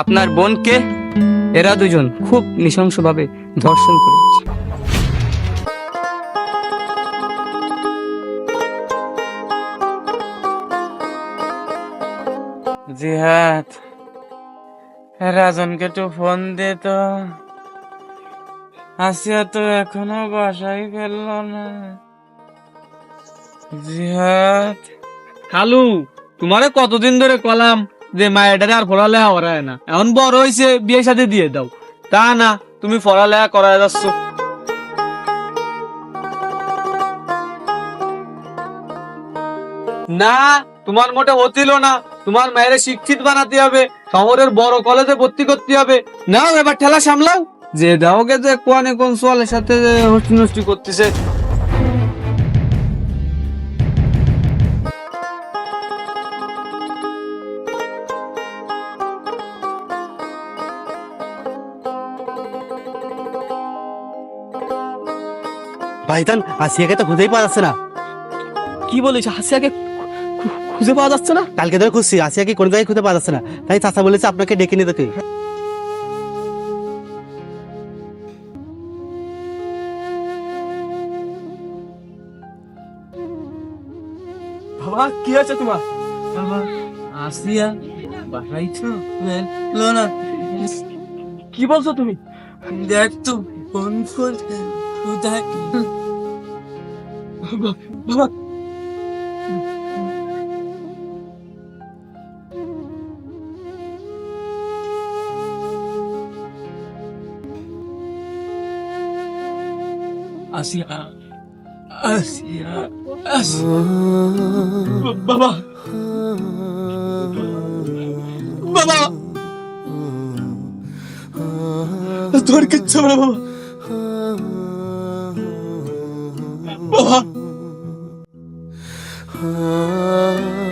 আপনার বোনকে এরা দুজন খুব নৃশংসভাবে ধর্ষণ করেছে। জিহাদ, রাজনকে একটু ফোন দে তো। আসিয়া তো এখনও বাসায় ফেলল না। জিহাদ। খালু, তোমারে কতদিন ধরে কলাম? যে মায়েটারে আর পড়ালেখা করায় না। এখন বড় হয়েছে বিয়ে সাথে দিয়ে দাও। তা না, তুমি পড়ালেখা করায় যাচ্ছ। না, তোমার মোটে হতিল না। তোমার মায়ের শিক্ষিত বানাতে হবে, শহরের বড় কলেজে ভর্তি করতে হবে। নাও, এবার ঠেলা সামলাও। যে দাওকে যে কোয়ানে কোন সোয়ালের সাথে হস্তি নষ্টি করতেছে। ভাইজান আসিয়াকে তো খুঁজেই পাওয়া যাচ্ছে না। কি বলিস হাসিয়াকে খুঁজে পাওয়া যাচ্ছে না? কালকে ধরে খুঁজছি আসিয়াকে কোনো জায়গায় খুঁজে পাওয়া যাচ্ছে না? তাই চাচা বলেছে আপনাকে ডেকে নিতে কে বাবা কি আছে তোমার? বাবা আসিয়া তো না। কি বলছো তুমি? দেখ তো ফোন ফোন কোথায়? বাবা আসিয়া আসিয়া বাবা। বাবা। তোর কিচ্ছু না বাবা। বাবা। তোর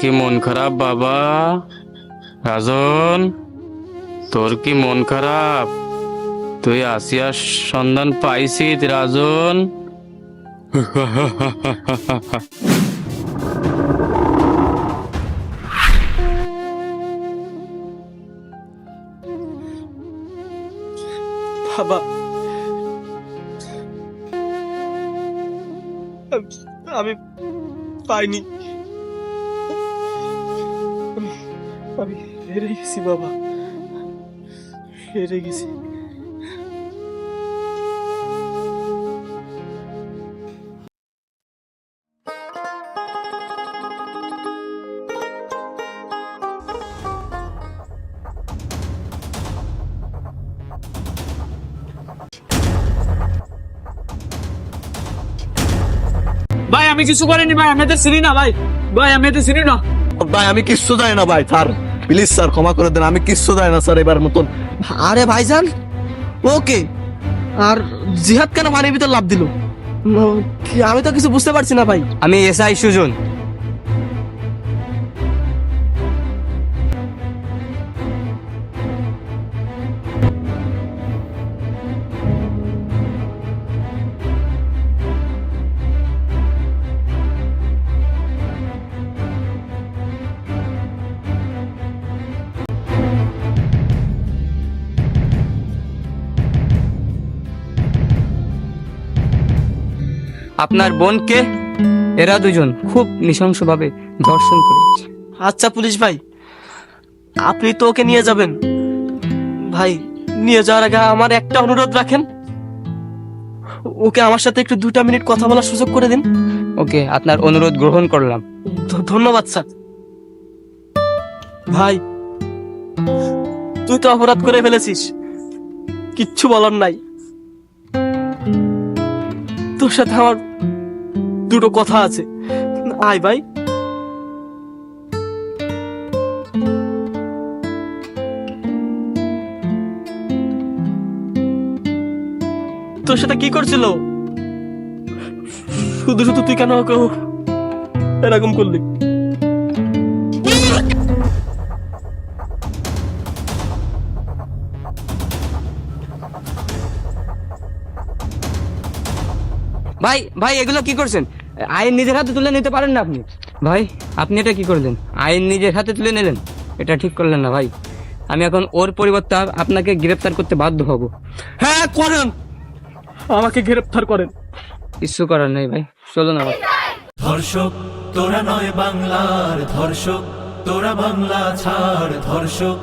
কি মন খারাপ, বাবা? রাজন, তোর কি মন খারাপ? তুই আসিয়ার সন্ধান পাইছিস, রাজন? আমি পাইনি। আমি হেরে গেছি বাবা। হেরে গেছি। ভাই আমি কিছু করিনি ভাই। আমি এদের চিনি না ভাই। ভাই আমি এদের চিনি না। ভাই আমি কিছু জানি না ভাই স্যার। প্লিজ স্যার ক্ষমা করে দেন আমি কিচ্ছু যাই না স্যার এবার মতন আরে ভাইজান ওকে আর জিহাদ কেন পানির ভিতর লাভ দিল? আমি তো কিছু বুঝতে পারছি না ভাই। আমি এসআই সুজন। আপনার বোনকে এরা দুজন খুব নৃশংসভাবে ধর্ষণ করেছে। আচ্ছা পুলিশ ভাই আপনি তো ওকে নিয়ে যাবেন। ভাই নিয়ে যাওয়ার আগে আমার একটা অনুরোধ রাখেন। ওকে আমার সাথে একটু দুটা মিনিট কথা বলার সুযোগ করে দিন। ওকে আপনার অনুরোধ গ্রহণ করলাম। ধন্যবাদ স্যার। ভাই তুই তো অপরাধ করে ফেলেছিস। কিচ্ছু বলার নাই। তোর সাথে আমার দুটো কথা আছে। আয় ভাই। তোর সাথে কি করছিল? শুধু শুধু তুই কেন এরকম করলি? ভাই ভাই এগুলো কি করছেন? আইন নিজের হাতে তুলে নিতে পারেন না আপনি? ভাই আপনি এটা কি করলেন? আইন নিজের হাতে তুলে নিলেন? এটা ঠিক করলেন না ভাই। আমি এখন ওর পরিবর্তে আপনাকে গ্রেফতার করতে বাধ্য হব। হ্যাঁ করেন। আমাকে গ্রেফতার করেন। কিছু করার নেই ভাই। চলো না ভাই ধর্ষক তোরা নয় বাংলার ধর্ষক তোরা বাংলা ছাড় ধর্ষক।